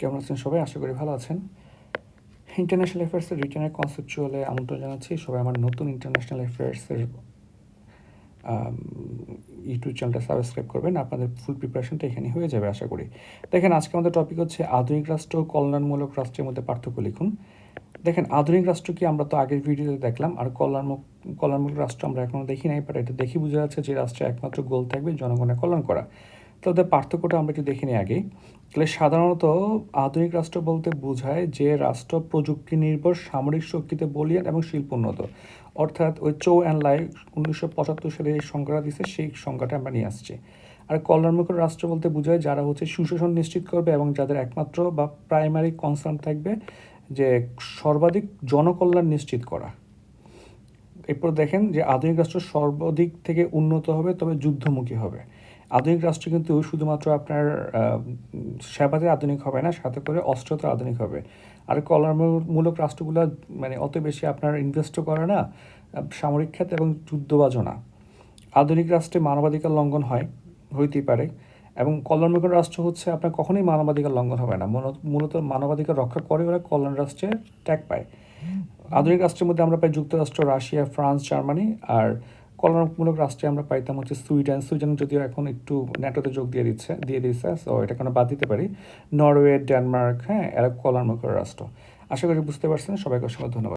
কেমন আছেন সবাই? আশা করি ভালো আছেন। ইন্টারন্যাশনাল অ্যাফেয়ার্সের রিটার্নের কনসেপচুয়ালে আমন্ত্রণ জানাচ্ছি। সবাই আমার নতুন ইন্টারন্যাশনাল অ্যাফেয়ার্সের ইউটিউব চ্যানেলটা সাবস্ক্রাইব করবেন। আপনাদের ফুল প্রিপারেশনটা এখানে হয়ে যাবে, আশা করি। দেখেন, আজকে আমাদের টপিক হচ্ছে আধুনিক রাষ্ট্র ও কল্যাণমূলক রাষ্ট্রের মধ্যে পার্থক্য লিখুন। দেখেন, আধুনিক রাষ্ট্র কি আমরা তো আগের ভিডিওতে দেখলাম, আর কল্যাণমুখ কল্যাণমূলক রাষ্ট্র আমরা এখনও দেখি নাই বাট এটা দেখি বোঝা যাচ্ছে যে রাষ্ট্রের একমাত্র গোল থাকবে জনগণের কল্যাণ করা। তো ওদের পার্থক্যটা আমরা একটু দেখে নিই আগে। তাহলে সাধারণত আধুনিক রাষ্ট্র বলতে বোঝায় যে রাষ্ট্র প্রযুক্তি নির্ভর, সামরিক শক্তিতে বলিয়ান এবং শিল্পোন্নত। অর্থাৎ ওই চৌ অ্যান্ড লাই উনিশশো পঁচাত্তর সালে এই সংজ্ঞাটা দিচ্ছে সেই সংজ্ঞাটা আমরা নিয়ে আসছি। আর কল্যাণমুখ রাষ্ট্র বলতে বোঝায় যারা হচ্ছে সুশাসন নিশ্চিত করবে এবং যাদের একমাত্র বা প্রাইমারি কনসার্ন থাকবে যে সর্বাধিক জনকল্যাণ নিশ্চিত করা। এরপর দেখেন যে আধুনিক রাষ্ট্র সর্বাধিক থেকে উন্নত হবে, তবে যুদ্ধমুখী হবে। আধুনিক রাষ্ট্র কিন্তু শুধুমাত্র আপনার সেবাতে আধুনিক হবে না, সাথে করে অস্ত্রতে আধুনিক হবে। আর কল্যাণমূলক রাষ্ট্রগুলো মানে অত বেশি আপনার ইনভেস্টও করে না সামরিক খাত এবং যুদ্ধবাজও না। আধুনিক রাষ্ট্রে মানবাধিকার লঙ্ঘন হয়, হইতেই পারে। এবং কল্যাণমুখী রাষ্ট্র হচ্ছে আপনার কখনোই মানবাধিকার লঙ্ঘন হবে না। মূলত মানবাধিকার রক্ষা করে ওরা কল্যাণ রাষ্ট্রে ট্যাগ পায়। আধুনিক রাষ্ট্রের মধ্যে আমরা পাই যুক্তরাষ্ট্র, রাশিয়া, ফ্রান্স, জার্মানি, আর কল্যাণমূলক রাষ্ট্রে আমরা পাইতাম হচ্ছে সুইডেন। সুইডেন যদিও এখন একটু ন্যাটোতে যোগ দিয়ে দিচ্ছে দিয়ে দিচ্ছে সো এটা কোনো বাদ দিতে পারি। নরওয়ে, ডেনমার্ক হ্যাঁ এরা কলামূলক রাষ্ট্র। আশা করি বুঝতে পারছেন, সবাইকে অসংখ্য ধন্যবাদ।